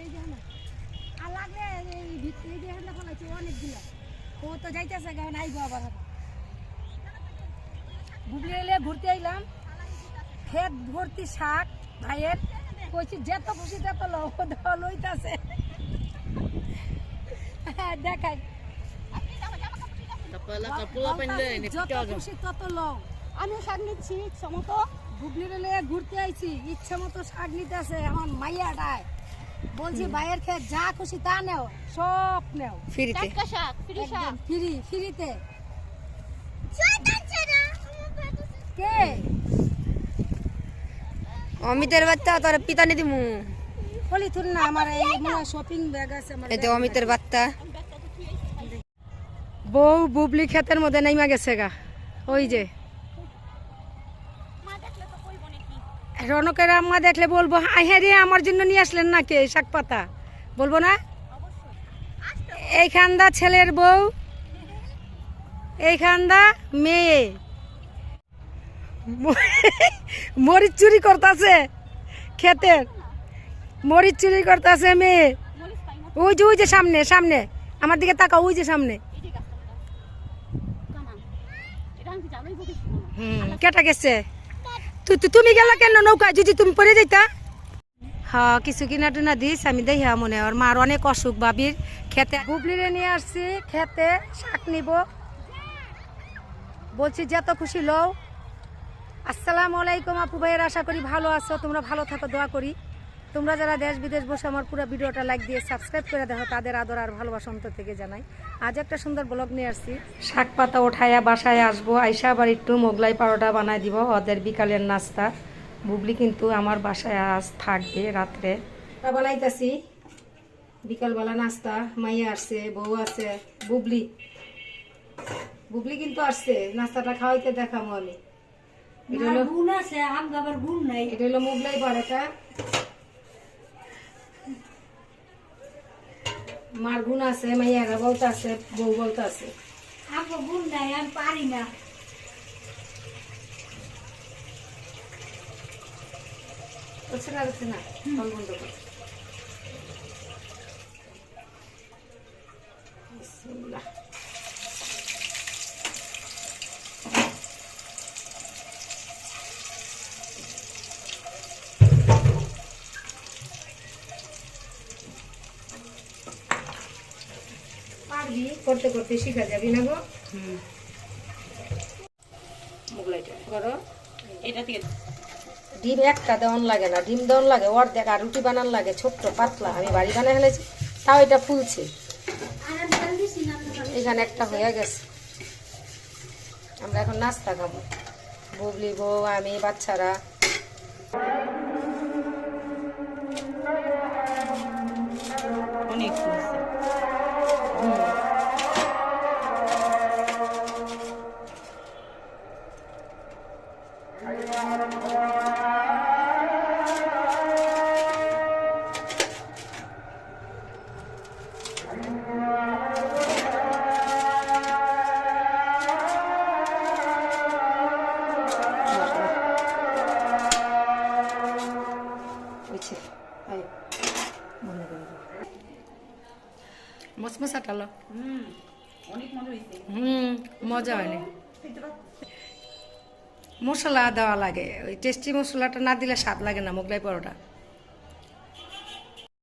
আর লাগলে এই ভিত- এই যে হান্ডা ফলাইছে অনেকগুলা। ও তো যাইতেছে গান আইবো আবার বুবলি এলে ঘুরতে আইলাম। ক্ষেত ভর্তি শাক ভাইয়ের। কইছি যেত খুশি তত লও লইতাছে। হ্যাঁ দেখাই। আমি শাক নিচ্ছি ইচ্ছা মতো। বুবলির ঘুরতে আইছি ইচ্ছা মতো শাক নিতে আছে এখন মাইয়াটায়। বলছি ভাইয়ের খেয়ে যা খুশি তা নেও সব নেও। ফ্রিতে। ফ্রি শাক একদম ফ্রি ফ্রিতে। কে? অমিতের বাচ্চা তোর পিতা নিদি মু বলি তুই না আমার এই মনে শপিং ব্যাগ আছে আমার এতে অমিতের বাচ্চা। বউ বুবলি ক্ষেতের মধ্যে নাইমা গেছে গা ওই যে। মা দেখলে তো কইব নাকি? রনকের আম্মা দেখলে বলব হ্যাঁ রে আমার জন্য নিয়ে আসলেন না কে শাক পাতা? বলব না? এইখানদা ছেলের বউ এইখানদা মেয়ে। মরিচ চুরি করতেছে ক্ষেতের মরিচ চুরি করতেছে মেয়ে। ওই যে ওই যে সামনে সামনে আমার দিকে তাকাও ওই যে সামনে। এই হুম কেটা গেছে? তুমি গেলা কেন? নৌকায় যদি তুমি পরে যাইতা? হ্যাঁ কিছু কিনা টুনা দিস, আমি দেখি হ্যাঁ মনে হয়। মার অনেক অসুখ, বাবির খেতে। বুবলিরে নিয়ে আসছি, খেতে, শাক নিব। বলছি যত খুশি লও। আসসালামু আলাইকুম আপু ভাইয়ের, আশা করি ভালো আছো। তোমরা ভালো থাকো, দোয়া করি। তোমরা যারা দেশ বিদেশ বসে আমার পুরো ভিডিওটা লাইক দিয়ে সাবস্ক্রাইব করে দেখো তাদের আদর আর ভালোবাসা অন্তর থেকে জানাই। আজ একটা সুন্দর ব্লগ নিয়ে আসছি। শাক পাতা ওঠাইয়া বাসায় আসব আইসা আবার একটু মোগলাই পারোটা বানাই দিব ওদের বিকালের নাস্তা। বুবলি কিন্তু আমার বাসায় আজ থাকবে রাত্রে। বানাইতেছি। বিকালবেলা নাস্তা মাইয়া আসছে বউ আছে বুবলি। বুবলি কিন্তু আসছে নাস্তাটা খাওয়াইতে দেখাবো আমি। এটা হলো গুণ আছে আম গাবার গুণ নাই। এটা হলো মোগলাই পরোটা। মার গুণ আছে মাইয়ারা বলতে আছে বউ বলতে আছে আম গুণ নাই আমি পারি না হচ্ছে না হচ্ছে না ফল বন্ধ কর করতে করতে শিখা যাবি না গো? মোগলাইটা করো। এটা থেকে ডিম একটা দেওয়ান লাগে না ডিম দেওয়ান লাগে অর্ধেক আর রুটি বানান লাগে ছোট্ট পাতলা আমি বাড়ি বানাই ফেলেছি তাও এটা ফুলছে। এখানে একটা হয়ে গেছে। আমরা এখন নাস্তা খাব। বুবলি বউ আমি বাচ্চারা। অনেক দাও। হুম অনেক মজা হয়েছে হুম মজা হয়নি মশলা দেওয়া লাগে। ওই টেস্টি মশলাটা না দিলে স্বাদ লাগে না মোগলাই পরোটা।